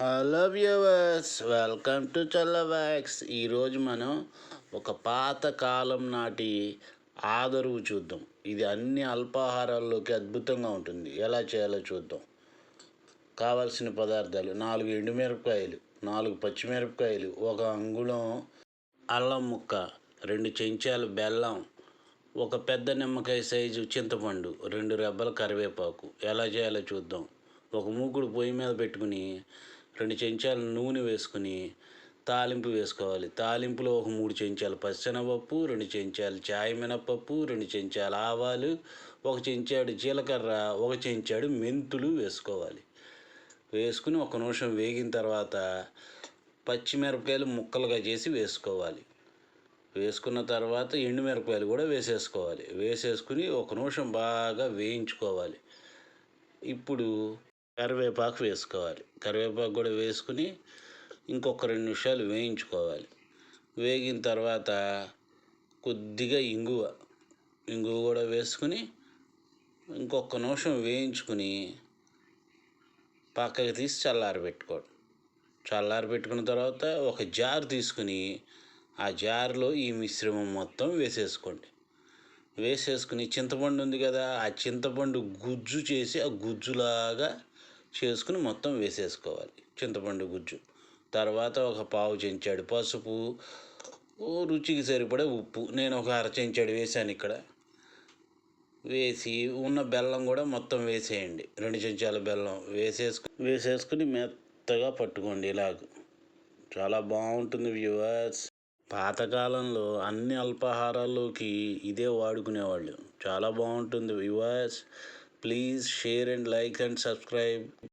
Hello viewers welcome to చల్లవాక్స్ ఈరోజు మనం ఒక పాత కాలం నాటి ఆదరువు చూద్దాం. ఇది అన్ని అల్పాహారాల్లోకి అద్భుతంగా ఉంటుంది. ఎలా చేయాలో చూద్దాం. కావలసిన పదార్థాలు నాలుగు ఎండుమిరపకాయలు నాలుగు పచ్చిమిరపకాయలు ఒక అంగుళం అల్లం ముక్క రెండు చెంచాలు బెల్లం ఒక పెద్ద నిమ్మకాయ సైజు చింతపండు రెండు రెబ్బల కరివేపాకు. ఎలా చేయాలో చూద్దాం. ఒక మూకుడు పొయ్యి మీద పెట్టుకుని రెండు చెంచాలు నూనె వేసుకుని తాలింపు వేసుకోవాలి. తాలింపులో ఒక మూడు చెంచాలు పచ్చనపప్పు రెండు చెంచాలు చాయ్ మినపప్పు రెండు చెంచాలు ఆవాలు ఒక చెంచాడు జీలకర్ర ఒక చెంచాడు మెంతులు వేసుకోవాలి. వేసుకుని ఒక నిమిషం వేగిన తర్వాత పచ్చిమిరపకాయలు ముక్కలుగా చేసి వేసుకోవాలి. వేసుకున్న తర్వాత ఎండుమిరపకాయలు కూడా వేసేసుకోవాలి. వేసేసుకుని ఒక నిమిషం బాగా వేయించుకోవాలి. ఇప్పుడు కరివేపాకు వేసుకోవాలి. కరివేపాకు కూడా వేసుకుని ఇంకొక రెండు నిమిషాలు వేయించుకోవాలి. వేగిన తర్వాత కొద్దిగా ఇంగువ ఇంగువ కూడా వేసుకుని ఇంకొక నిమిషం వేయించుకుని పక్కకి తీసి చల్లారి పెట్టుకోవడం. చల్లారి పెట్టుకున్న తర్వాత ఒక జార్ తీసుకుని ఆ జార్లో ఈ మిశ్రమం మొత్తం వేసేసుకోండి. వేసేసుకుని చింతపండు ఉంది కదా ఆ చింతపండు గుజ్జు చేసి ఆ గుజ్జులాగా చేసుకుని మొత్తం వేసేసుకోవాలి. చింతపండు గుజ్జు. తర్వాత ఒక పావు చెంచాడు పసుపు. రుచికి సరిపడే ఉప్పు. నేను ఒక అర చెంచాడు వేసాను ఇక్కడ. వేసి ఉన్న బెల్లం కూడా మొత్తం వేసేయండి. రెండు చెంచాల బెల్లం వేసేసుకు వేసేసుకుని మెత్తగా పట్టుకోండి ఇలాగ. చాలా బాగుంటుంది వ్యూవర్స్. పాతకాలంలో అన్ని అల్పాహారాల్లోకి ఇదే వాడుకునేవాళ్ళు. చాలా బాగుంటుంది viewers. Please share and like and subscribe.